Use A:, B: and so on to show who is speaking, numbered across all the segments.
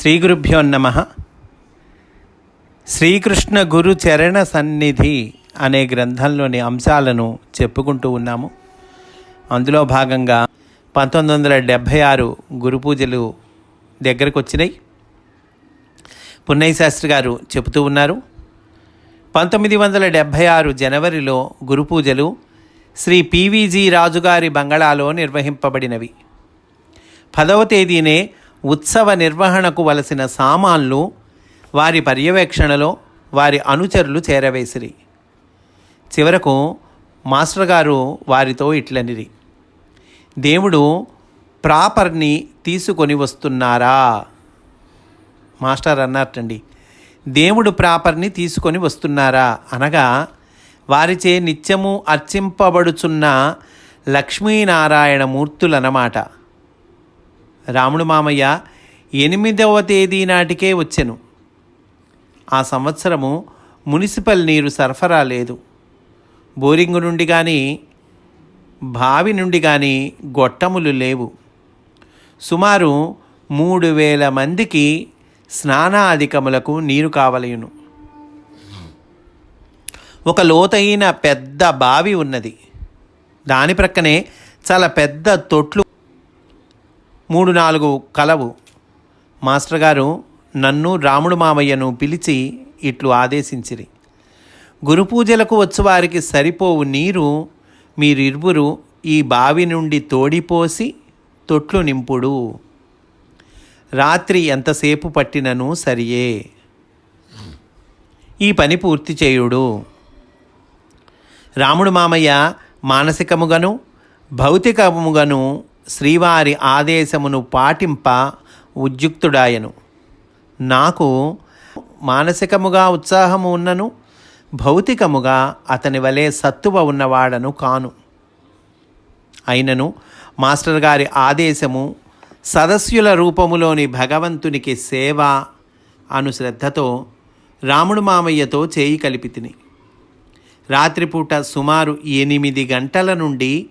A: శ్రీ గురుభ్యో నమ. శ్రీకృష్ణ గురు చరణ సన్నిధి అనే గ్రంథంలోని అంశాలను చెప్పుకుంటూ ఉన్నాము. అందులో భాగంగా పంతొమ్మిది వందల డెబ్భై ఆరు గురు పూజలు దగ్గరకు వచ్చినాయి. పున్నయ్య శాస్త్రి గారు చెబుతూ ఉన్నారు పంతొమ్మిది వందల డెబ్భై ఆరు జనవరిలో గురు పూజలు శ్రీ పివిజి రాజుగారి బంగళాలో నిర్వహింపబడినవి. పదవ తేదీనే ఉత్సవ నిర్వహణకు వలసిన సామాన్లు వారి పర్యవేక్షణలో వారి అనుచరులు చేరవేసిరి. చివరకు మాస్టర్ గారు వారితో ఇట్లనిరి. దేవుడు ప్రాపర్ని తీసుకొని వస్తున్నారా? మాస్టర్ అన్నట్టండి దేవుడు ప్రాపర్ని తీసుకొని వస్తున్నారా? అనగా వారిచే నిత్యము అర్చింపబడుచున్న లక్ష్మీనారాయణ మూర్తులన్నమాట రాముడు మామయ్య ఎనిమిదవ తేదీ నాటికే వచ్చెను. ఆ సంవత్సరము మున్సిపల్ నీరు సరఫరా లేదు. బోరింగు నుండి కానీ బావి నుండి కానీ గొట్టములు లేవు. సుమారు మూడు వేల మందికి స్నానాధికములకు నీరు కావలయును. ఒక లోతైన పెద్ద బావి ఉన్నది. దాని ప్రక్కనే చాలా పెద్ద తొట్లు మూడు నాలుగు కలవు. మాస్టర్ గారు నన్ను రాముడు మామయ్యను పిలిచి ఇట్లు ఆదేశించిరి. గురు పూజలకు వచ్చువారికి సరిపోవు నీరు మీరిరువురు ఈ బావి నుండి తోడిపోసి తొట్లు నింపుడు. రాత్రి ఎంతసేపు పట్టినను సరియే. ఈ పని పూర్తి చేయుడు. రాముడు మామయ్య మానసికముగను భౌతికముగను శ్రీవారి ఆదేశమును పాటింప ఉద్యుక్తుడాయను. నాకు మానసికముగా ఉత్సాహము ఉన్నను భౌతికముగా అతని వలె సత్తువ ఉన్నవాడను కాను. అయినను మాస్టర్ గారి ఆదేశము సదస్యుల రూపములోని భగవంతునికి సేవ అను శ్రద్ధతో రాముడు మామయ్యతో చేయి కలిపితిని. రాత్రిపూట సుమారు ఎనిమిది గంటల నుండి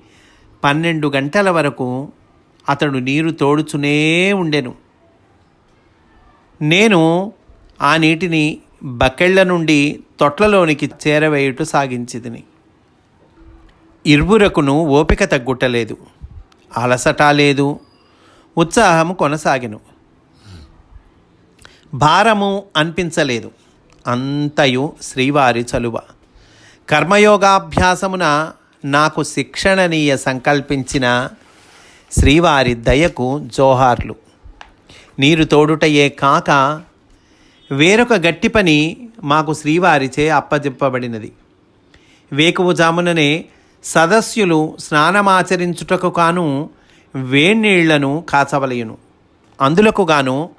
A: పన్నెండు గంటల వరకు అతడు నీరు తోడుచునే ఉండెను. నేను ఆ నీటిని బకెళ్ళ నుండి తొట్లలోనికి చేరవేయుట సాగించిదిని ఇరువురకును ఓపిక తగ్గుటలేదు. అలసట లేదు. ఉత్సాహము కొనసాగెను. భారము అనిపించలేదు. అంతయు శ్రీవారి చలువ. కర్మయోగాభ్యాసమున నాకు శిక్షణనీయ సంకల్పించిన శ్రీవారి దయకు జోహార్లు. నీరు తోడుటయే కాక వేరొక గట్టి పని మాకు శ్రీవారిచే అప్పజెప్పబడినది. వేకువజాముననే సదస్యులు స్నానమాచరించుటకు కాను వేణీళ్ళను కాచవలయును. అందులకు గాను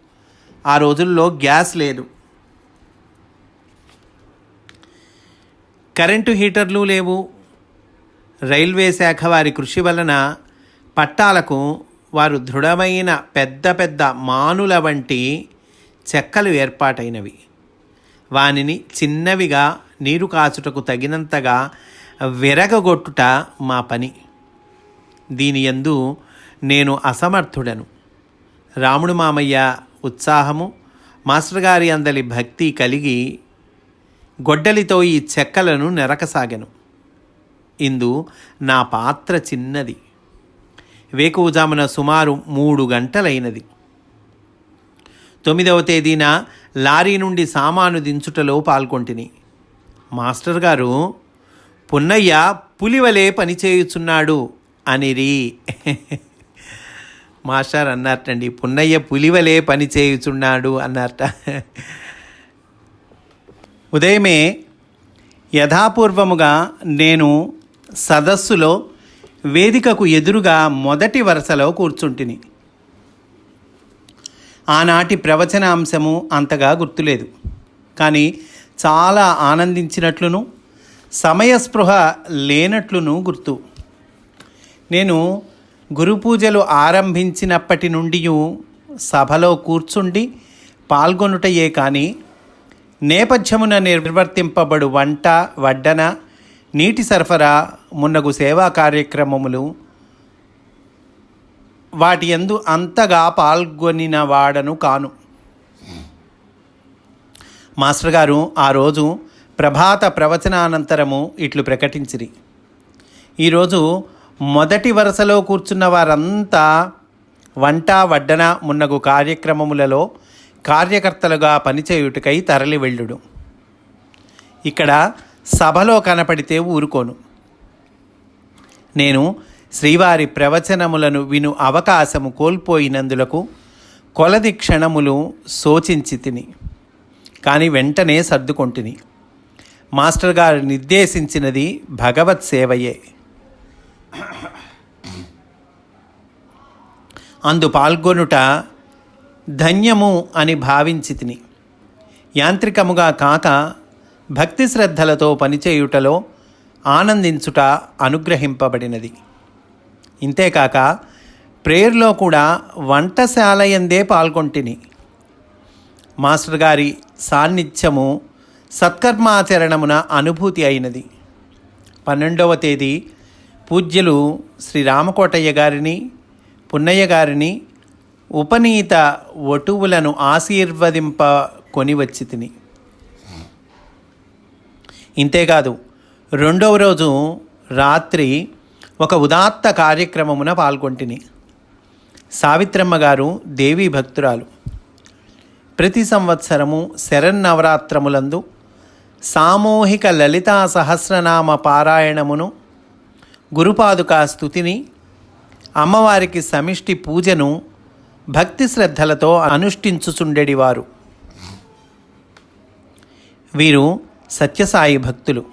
A: ఆ రోజుల్లో గ్యాస్ లేదు. కరెంటు హీటర్లు లేవు. రైల్వే శాఖ వారి కృషి వలన పట్టాలకు వారు దృఢమైన పెద్ద పెద్ద మానుల వంటి చెక్కలు ఏర్పాటైనవి. వానిని చిన్నవిగా నీరు కాచుటకు తగినంతగా విరగగొట్టుట మా పని. దీని యందు నేను అసమర్థుడను. రాముడు మామయ్య ఉత్సాహము మాస్టర్ గారి అందలి భక్తి కలిగి గొడ్డలితో ఈ చెక్కలను నెరకసాగెను. ఇందు నా పాత్ర చిన్నది. వేకువజామున సుమారు మూడు గంటలైనది. తొమ్మిదవ తేదీన లారీ నుండి సామాను దించుటలో పాల్గొంటిని. మాస్టర్ గారు పున్నయ్య పులివలే పనిచేయుచున్నాడు అనిరి. మాస్టర్ అన్నారటండి పున్నయ్య పులివలే పని చేయుచున్నాడు అన్నారట. ఉదయమే యథాపూర్వముగా నేను సదస్సులో వేదికకు ఎదురుగా మొదటి వరుసలో కూర్చుంటిని. ఆనాటి ప్రవచనాంశము అంతగా గుర్తులేదు. కానీ చాలా ఆనందించినట్లును సమయస్పృహ లేనట్లును గుర్తు. నేను గురు పూజలు ఆరంభించినప్పటి నుండి సభలో కూర్చుండి పాల్గొనుటయే కానీ నేపథ్యమున నిర్వర్తింపబడు వంట వడ్డన నీటి సరఫరా మున్నగు సేవా కార్యక్రమములు వాటి యందు అంతగా పాల్గొనిన వాడను కాను. మాస్టర్ గారు ఆ రోజు ప్రభాత ప్రవచనానంతరము ఇట్లు ప్రకటించిరి. ఈరోజు మొదటి వరుసలో కూర్చున్న వారంతా వంట వడ్డన మున్నగు కార్యక్రమములలో కార్యకర్తలుగా పనిచేయుటకై తరలి వెళ్ళుడు ఇక్కడ సభలో కనపడితే ఊరుకోను. నేను శ్రీవారి ప్రవచనములను విను అవకాశము కోల్పోయినందులకు కొలది క్షణములు శోచించి తిని కానీ వెంటనే సర్దుకొంటిని మాస్టర్ గారు నిర్దేశించినది భగవత్ సేవయే. అందు పాల్గొనుట ధన్యము అని భావించి తిని. యాంత్రికముగా కాక భక్తి శ్రద్ధలతో పనిచేయుటలో ఆనందించుట అనుగ్రహింపబడినది. ఇంతేకాక ప్రేయర్లో కూడా వంటశాలయందే పాల్గొంటిని. మాస్టర్ గారి సాన్నిధ్యము సత్కర్మాచరణమున అనుభూతి అయినది. పన్నెండవ తేదీ పూజ్యులు శ్రీ రామకోటయ్య గారిని పున్నయ్య గారిని ఉపనీత వటువులను ఆశీర్వదింప కొని వచ్చి తిని ఇంతేకాదు రెండవ రోజు రాత్రి ఒక ఉదాత్త కార్యక్రమమున పాల్గొంటిని. సావిత్రమ్మ గారు దేవీ భక్తురాలు. ప్రతి సంవత్సరము శరన్నవరాత్రములందు సామూహిక లలితా సహస్రనామ పారాయణమును గురుపాదుకా స్థుతిని అమ్మవారికి సమిష్టి పూజను భక్తి శ్రద్ధలతో అనుష్ఠించుచుండెడివారు. వీరు సత్యసాయి భక్తులు.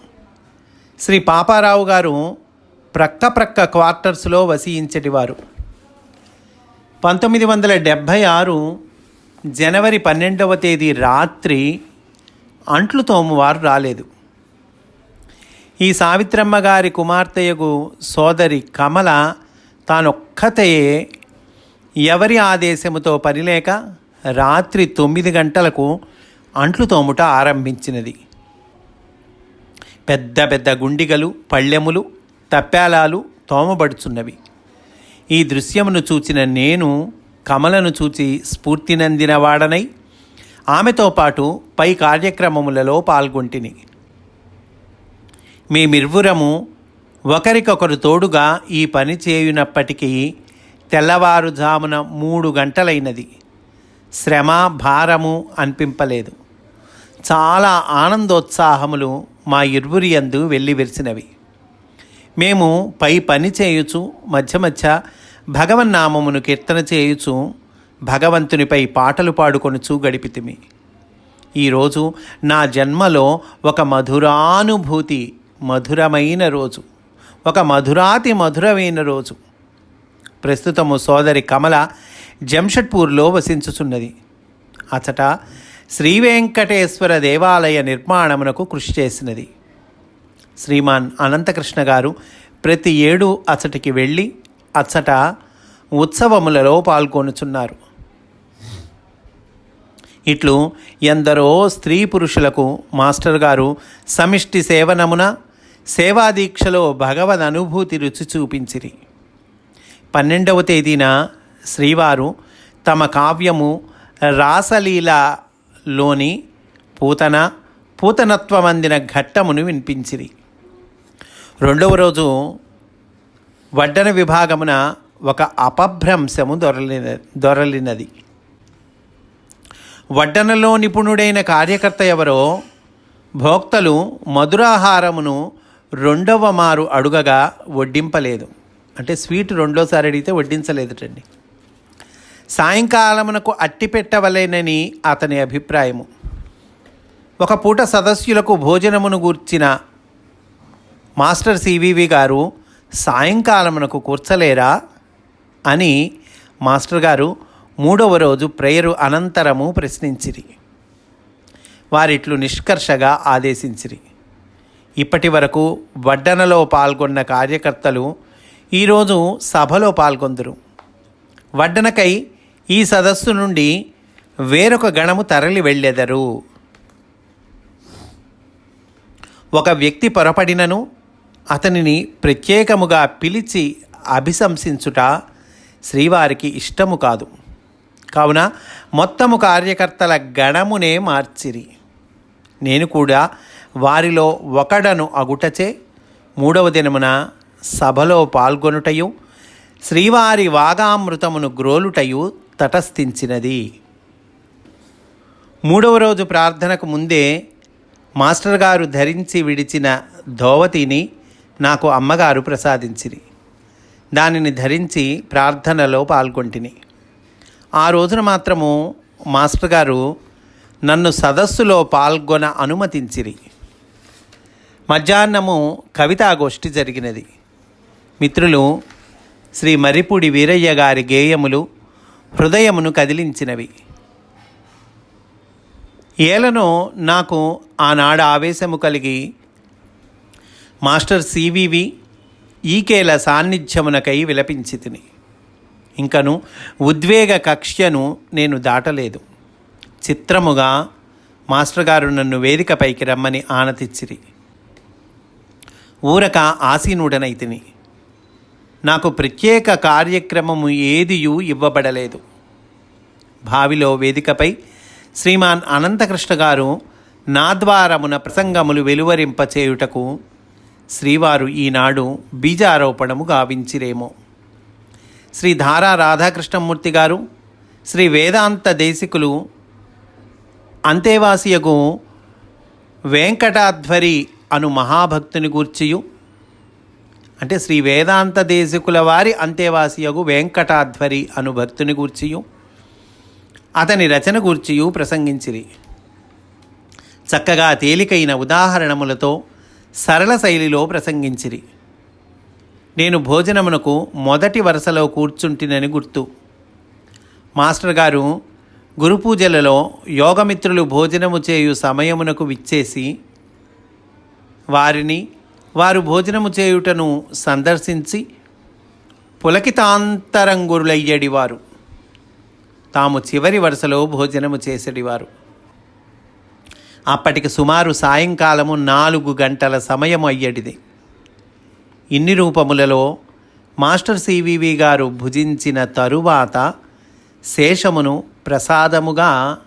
A: శ్రీ పాపారావు గారు ప్రక్క ప్రక్క క్వార్టర్స్లో వసించేటివారు పంతొమ్మిది వందల డెబ్భై ఆరు జనవరి పన్నెండవ తేదీ రాత్రి అంట్లు తోమువారు రాలేదు. ఈ సావిత్రమ్మ గారి కుమార్తెయగు సోదరి కమల తానొక్కతయే ఎవరి ఆదేశముతో పనిలేక రాత్రి తొమ్మిది గంటలకు అంట్లు తోముట ఆరంభించినది. పెద్ద పెద్ద గుండిగలు పళ్ళెములు తప్పాలాలు తోమబడుచున్నవి. ఈ దృశ్యమును చూచిన నేను కమలను చూచి స్ఫూర్తినందిన వాడనై ఆమెతో పాటు పై కార్యక్రమములలో పాల్గొంటిని. మేమిరువురము ఒకరికొకరు తోడుగా ఈ పని చేయునప్పటికీ తెల్లవారుజామున మూడు గంటలైనది. శ్రమ భారము అనిపింపలేదు. చాలా ఆనందోత్సాహములు మా ఇరువురి యందు వెళ్ళి మేము పై పని చేయుచు మధ్య మధ్య భగవన్నామమును కీర్తన చేయుచు భగవంతునిపై పాటలు పాడుకొనుచు గడిపితిమి. ఈరోజు నా జన్మలో ఒక మధురానుభూతి మధురమైన రోజు. ఒక మధురాతి మధురమైన రోజు. ప్రస్తుతము సోదరి కమల జంషెడ్పూర్లో వసించుచున్నది. అచట శ్రీ వెంకటేశ్వర దేవాలయ నిర్మాణమునకు కృషి చేసినది. శ్రీమాన్ అనంతకృష్ణ గారు ప్రతి ఏడు అచ్చటికి వెళ్ళి అచ్చట ఉత్సవములలో పాల్గొనుచున్నారు. ఇట్లు ఎందరో స్త్రీ పురుషులకు మాస్టర్ గారు సమిష్టి సేవనమున సేవాదీక్షలో భగవద్ అనుభూతి రుచి చూపించిరి. పన్నెండవ తేదీన శ్రీవారు తమ కావ్యము రాసలీల లోని పూతన పూతనత్వమందిన ఘట్టమును వినిపించిరి. రెండవ రోజు వడ్డన విభాగమున ఒక అపభ్రంశము దొరలిన దొరలినది. వడ్డనలో నిపుణుడైన కార్యకర్త ఎవరో భోక్తలు మధురాహారమును రెండవ మారు అడుగగా వడ్డింపలేదు. అంటే స్వీట్ రెండోసారి అడిగితే వడ్డించలేదుటండి. సాయంకాలమునకు అట్టి పెట్టవలేనని అతని అభిప్రాయము. ఒక పూట సదస్యులకు భోజనమును గూర్చిన మాస్టర్ సివివి గారు సాయంకాలమునకు కూర్చలేరా? అని మాస్టర్ గారు మూడవ రోజు ప్రేయరు అనంతరము ప్రశ్నించిరి. వారిట్లు నిష్కర్షగా ఆదేశించిరి. ఇప్పటి వరకు వడ్డనలో పాల్గొన్న కార్యకర్తలు ఈరోజు సభలో పాల్గొందురు. వడ్డనకై ఈ సదస్సు నుండి వేరొక గణము తరలి వెళ్ళెదరు. ఒక వ్యక్తి పొరపడినను అతనిని ప్రత్యేకముగా పిలిచి అభిశంసించుట శ్రీవారికి ఇష్టము కాదు. కావున మొత్తము కార్యకర్తల గణమునే మార్చిరి. నేను కూడా వారిలో ఒకడను అగుటచే మూడవ దినమున సభలో పాల్గొనుటయు శ్రీవారి వాగామృతమును గ్రోలుటయు తటస్థించినది. మూడవ రోజు ప్రార్థనకు ముందే మాస్టర్ గారు ధరించి విడిచిన ధోవతిని నాకు అమ్మగారు ప్రసాదించిరి. దానిని ధరించి ప్రార్థనలో పాల్గొంటిని. ఆ రోజున మాత్రము మాస్టర్ గారు నన్ను సదస్సులో పాల్గొన అనుమతించిరి. మధ్యాహ్నము కవితాగోష్ఠి జరిగినది. మిత్రులు శ్రీ మర్రిపూడి వీరయ్య గారి గేయములు హృదయమును కదిలించినవి. ఏలను నాకు ఆనాడు ఆవేశము కలిగి మాస్టర్ సివివి ఈకేల సాన్నిధ్యమునకై విలపించి తిని ఇంకను ఉద్వేగ కక్ష్యను నేను దాటలేదు. చిత్రముగా మాస్టర్ గారు నన్ను వేదికపైకి రమ్మని ఆనతిచ్చిరి. ఊరక ఆసీనుడనైతిని. నాకు ప్రత్యేక కార్యక్రమము ఏదియూ ఇవ్వబడలేదు. భావిలో వేదికపై శ్రీమాన్ అనంతకృష్ణ గారు నా ద్వారమున ప్రసంగములు వెలువరింపచేయుటకు శ్రీవారు ఈనాడు బీజారోపణము గావించిరేమో. శ్రీ ధారా రాధాకృష్ణమూర్తి గారు శ్రీ వేదాంత దేశికులు అంతేవాసియకు వెంకటాధ్వరి అను మహాభక్తుని గూర్చియు అంటే శ్రీ వేదాంత దేశికుల వారి అంతేవాసియగు వెంకటాధ్వరి అను భక్తుని గూర్చియు అతని రచన గూర్చియు ప్రసంగించిరి. చక్కగా తేలికైన ఉదాహరణములతో సరళ శైలిలో ప్రసంగించిరి. నేను భోజనమునకు మొదటి వరుసలో కూర్చుంటినని గుర్తు. మాస్టర్ గారు గురుపూజలలో యోగమిత్రులు భోజనము చేయు సమయమునకు విచ్చేసి వారిని వారు భోజనము చేయుటను సందర్శించి పులకితాంతరంగురులయ్యడివారు. తాము చివరి వరుసలో భోజనము చేసేడివారు. అప్పటికి సుమారు సాయంకాలము నాలుగు గంటల సమయం అయ్యడిది. ఇన్ని రూపములలో మాస్టర్ సివివి గారు భుజించిన తరువాత శేషమును ప్రసాదముగా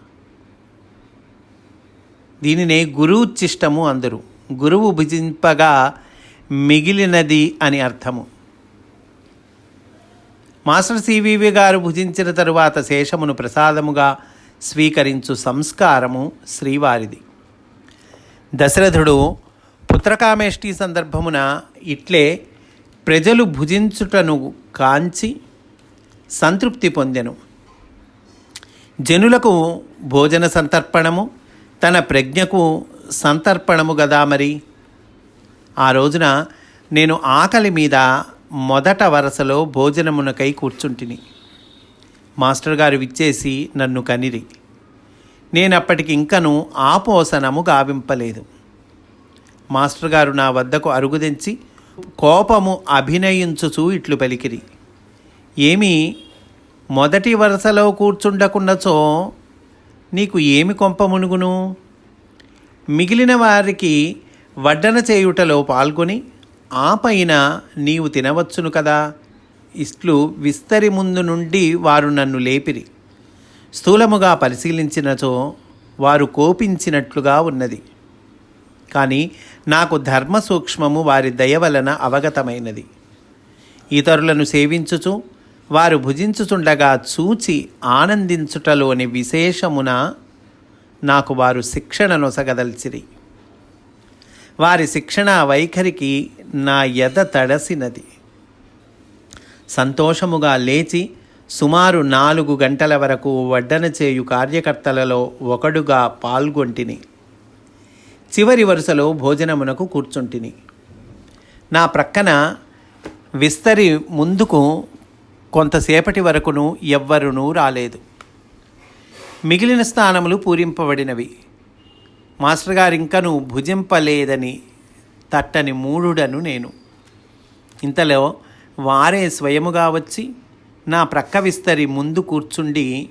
A: దీనినే గురుచిష్టము అందరు. గురువు భుజింపగా మిగిలినది అని అర్థము. మాస్టర్ సివివి గారు భుజించిన తరువాత శేషమును ప్రసాదముగా స్వీకరించు సంస్కారము శ్రీవారిది. దశరథుడు పుత్రకామేష్టి సందర్భమున ఇట్లే ప్రజలు భుజించుటను కాంచి సంతృప్తి పొందెను. జనులకు భోజన సంతర్పణము తన ప్రజ్ఞకు సంతర్పణము గదా మరి? ఆ రోజున నేను ఆకలి మీద మొదట వరసలో భోజనమునకై కూర్చుంటిని. మాస్టర్ గారు విచ్చేసి నన్ను కనిరి. నేనప్పటికి ఇంకను ఆపోసనము గావింపలేదు. మాస్టర్ గారు నా వద్దకు అరుగుదించి కోపము అభినయించుచూ ఇట్లు పలికిరి. ఏమి? మొదటి వరుసలో కూర్చుండకున్నచో నీకు ఏమి కొంప మునుగును మిగిలిన వారికి వడ్డన చేయుటలో పాల్గొని ఆ పైన నీవు తినవచ్చును కదా? ఇట్లు విస్తరి ముందు నుండి వారు నన్ను లేపిరి. స్థూలముగా పరిశీలించినచో వారు కోపించినట్లుగా ఉన్నది. కానీ నాకు ధర్మ సూక్ష్మము వారి దయ వలన అవగతమైనది. ఇతరులను సేవించుచు వారు భుజించుచుండగా చూచి ఆనందించుటలోని విశేషమున నాకు వారు శిక్షణ నొసగదల్చిరి. వారి శిక్షణ వైఖరికి నా ఎద తడసినది. సంతోషముగా లేచి సుమారు నాలుగు గంటల వరకు వడ్డన చేయు కార్యకర్తలలో ఒకడుగా పాల్గొంటిని. చివరి వరుసలో భోజనమునకు కూర్చుంటిని. నా ప్రక్కన విస్తరి ముందుకు కొంతసేపటి వరకును ఎవ్వరునూ రాలేదు. మిగిలిన స్థానములు పూరింపబడినవి. మాస్టర్ గారు ఇంకను భుజింపలేదని తట్టని మూఢుడను నేను. ఇంతలో వారే స్వయముగా వచ్చి నా ప్రక్క విస్తరి ముందు కూర్చుండి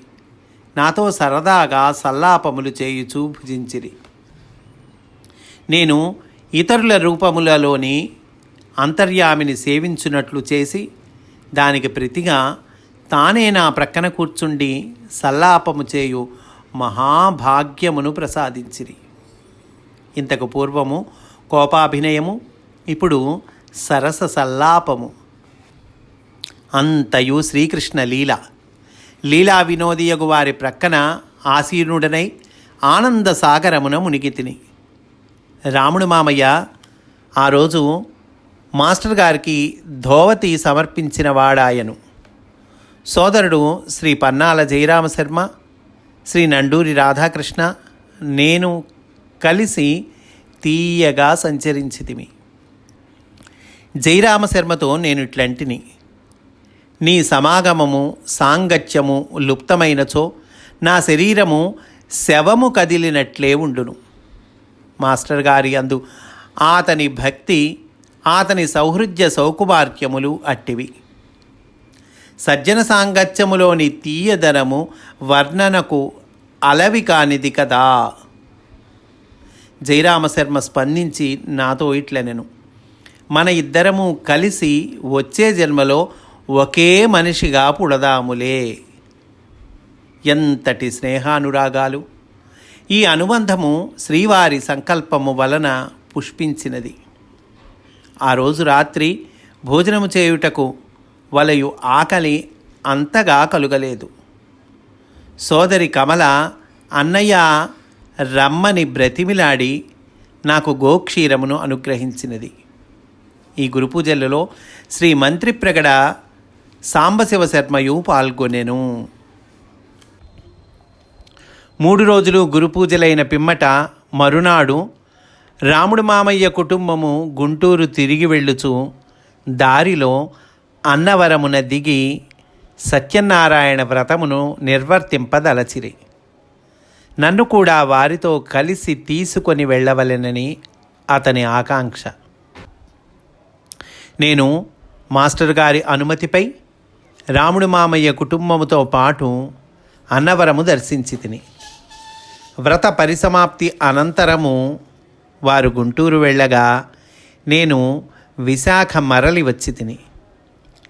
A: నాతో సరదాగా సల్లాపములు చేయుచూ భుజించిరి. నేను ఇతరుల రూపములలోని అంతర్యామిని సేవించున్నట్లు చేసి దానికి ప్రతిగా తానే నా ప్రక్కన కూర్చుండి సల్లాపము చేయు మహాభాగ్యమును ప్రసాదించిరి. ఇంతకు పూర్వము కోపాభినయము ఇప్పుడు సరస సల్లాపము. అంతయు శ్రీకృష్ణ లీల. లీలా వినోదియగు వారి ప్రక్కన ఆసీనుడనై ఆనంద సాగరమున మునిగితిని. రాముడు మామయ్య ఆ రోజు మాస్టర్ గారికి ధోవతి సమర్పించిన వాడాయను. సోదరుడు శ్రీ పన్నాల జయరామశర్మ శ్రీ నండూరి రాధాకృష్ణ నేను కలిసి తీయగా సంచరించితిమి. జయరామశర్మతో నేను ఇట్లాంటిని. నీ సమాగమము సాంగత్యము లుప్తమైనచో నా శరీరము శవము కదిలినట్లే ఉండును. మాస్టర్ గారి అందు అతని భక్తి అతని సౌహృద్య సౌకుమార్క్యములు అట్టివి. సజ్జన సాంగత్యములోని తీయదనము వర్ణనకు అలవి కానిది కదా. జయరామశర్మ స్పందించి నాతో ఇట్లనెను. మన ఇద్దరము కలిసి వచ్చే జన్మలో ఒకే మనిషిగా పుడదాములే. ఎంతటి స్నేహానురాగాలు. ఈ అనుబంధము శ్రీవారి సంకల్పము వలన పుష్పించినది. ఆ రోజు రాత్రి భోజనము చేయుటకు వలయు ఆకలి అంతగా కలుగలేదు. సోదరి కమల అన్నయ్య రమ్మని బ్రతిమిలాడి నాకు గోక్షీరమును అనుగ్రహించినది. ఈ గురుపూజలలో శ్రీ మంత్రి ప్రగడ సాంబశివ శర్మయు పాల్గొనెను. మూడు రోజులు గురుపూజలైన పిమ్మట మరునాడు రాముడు మామయ్య కుటుంబము గుంటూరు తిరిగి వెళ్ళుచు దారిలో అన్నవరమున దిగి సత్యనారాయణ వ్రతమును నిర్వర్తింపదలచిరి. నన్ను కూడా వారితో కలిసి తీసుకొని వెళ్ళవలెనని అతని ఆకాంక్ష. నేను మాస్టర్ గారి అనుమతిపై రాముడు మామయ్య కుటుంబముతో పాటు అన్నవరము దర్శించి తిని వ్రత పరిసమాప్తి అనంతరము వారు గుంటూరు వెళ్ళగా నేను విశాఖ మరలి వచ్చి తిని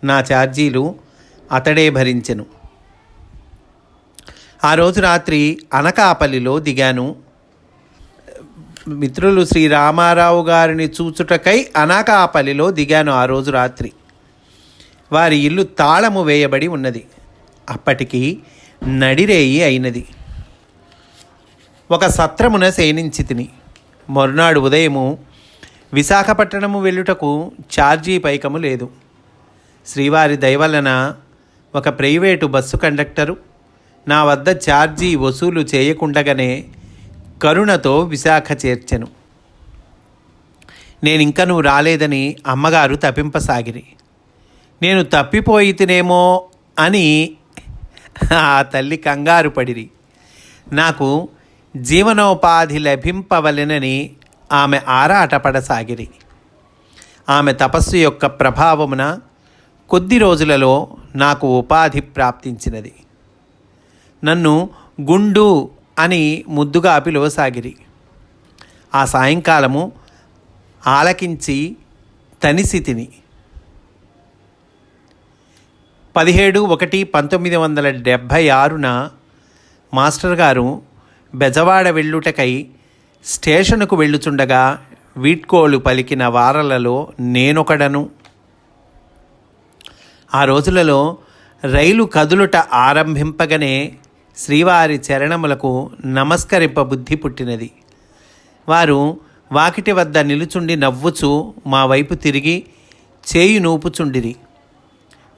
A: నా ఛార్జీలు అతడే భరించెను. ఆ రోజు రాత్రి అనకాపల్లిలో దిగాను. మిత్రులు శ్రీ రామారావు గారిని చూచుటకై అనకాపల్లిలో దిగాను ఆ రోజు రాత్రి. వారి ఇల్లు తాళము వేయబడి ఉన్నది. అప్పటికి నడిరేయి అయినది. ఒక సత్రమున శయనించి తిని. మరునాడు ఉదయము విశాఖపట్నము వెళ్ళుటకు ఛార్జీ పైకము లేదు. శ్రీవారి దయవలన ఒక ప్రైవేటు బస్సు కండక్టరు. నా వద్ద ఛార్జీ వసూలు చేయకుండగానే కరుణతో విశాఖ చేర్చెను. నేనింకను రాలేదని అమ్మగారు తప్పింపసాగిరి నేను తప్పిపోయితేనేమో అని ఆ తల్లి కంగారు పడిరి. నాకు జీవనోపాధి లభింపవలెనని ఆమె ఆరాటపడసాగిరి. ఆమె తపస్సు యొక్క ప్రభావమున కొద్ది రోజులలో నాకు ఉపాధి ప్రాప్తించినది. నన్ను గుండు అని ముద్దుగా పిలువసాగిరి. ఆ సాయంకాలము ఆలకించి తనిసి తిని. పదిహేడు ఒకటి పంతొమ్మిది వందల డెబ్భై ఆరున మాస్టర్ గారు బెజవాడ వెళ్ళుటకై స్టేషనుకు వెళ్ళుచుండగా వీడ్కోలు పలికిన వారలలో నేనొకడను. ఆ రోజులలో రైలు కదులుట ఆరంభింపగనే శ్రీవారి చరణములకు నమస్కరింప బుద్ధి పుట్టినది. వారు వాకిటి వద్ద నిలుచుండి నవ్వుచు మా వైపు తిరిగి చేయి నూపుచుండిరి.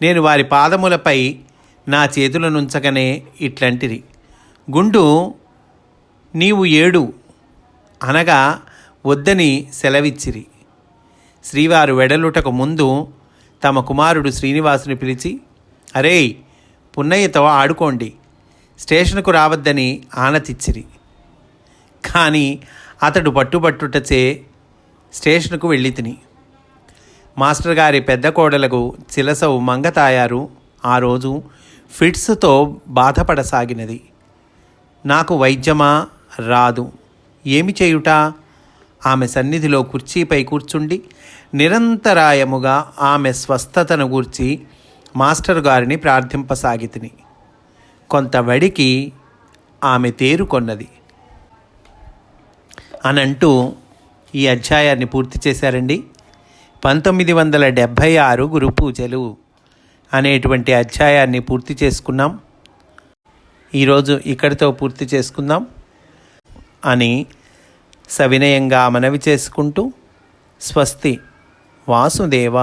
A: నేను వారి పాదములపై నా చేతులనుంచగనే ఇట్లాంటిరి. గుండు నీవు ఏడు అనగా వద్దని సెలవిచ్చిరి. శ్రీవారు వెడలుటకు ముందు తమ కుమారుడు శ్రీనివాసుని పిలిచి అరే పున్నయ్యతో ఆడుకోండి స్టేషన్కు రావద్దని ఆనతిచ్చిరి. కానీ అతడు పట్టుబట్టుటచే స్టేషన్కు వెళ్ళి తిని. మాస్టర్ గారి పెద్ద కోడలకు చిలసవు మంగతాయారు ఆ రోజు ఫిట్స్తో బాధపడసాగినది. నాకు వైద్యమా? రాదు. ఏమి చేయుట? ఆమె సన్నిధిలో కుర్చీపై కూర్చుండి నిరంతరాయముగా ఆమె స్వస్థతను గూర్చి మాస్టర్ గారిని ప్రార్థింపసాగితిని. కొంత వడికి ఆమె తేరుకొన్నది అని అంటూ ఈ అధ్యాయాన్ని పూర్తి చేశారండి. పంతొమ్మిది వందల డెబ్భై ఆరు గురు పూజలు అనేటువంటి అధ్యాయాన్ని పూర్తి చేసుకున్నాం. ఈరోజు ఇక్కడితో పూర్తి చేసుకుందాం అని సవినయంగా మనవి చేసుకుంటూ స్వస్తి వాసుదేవ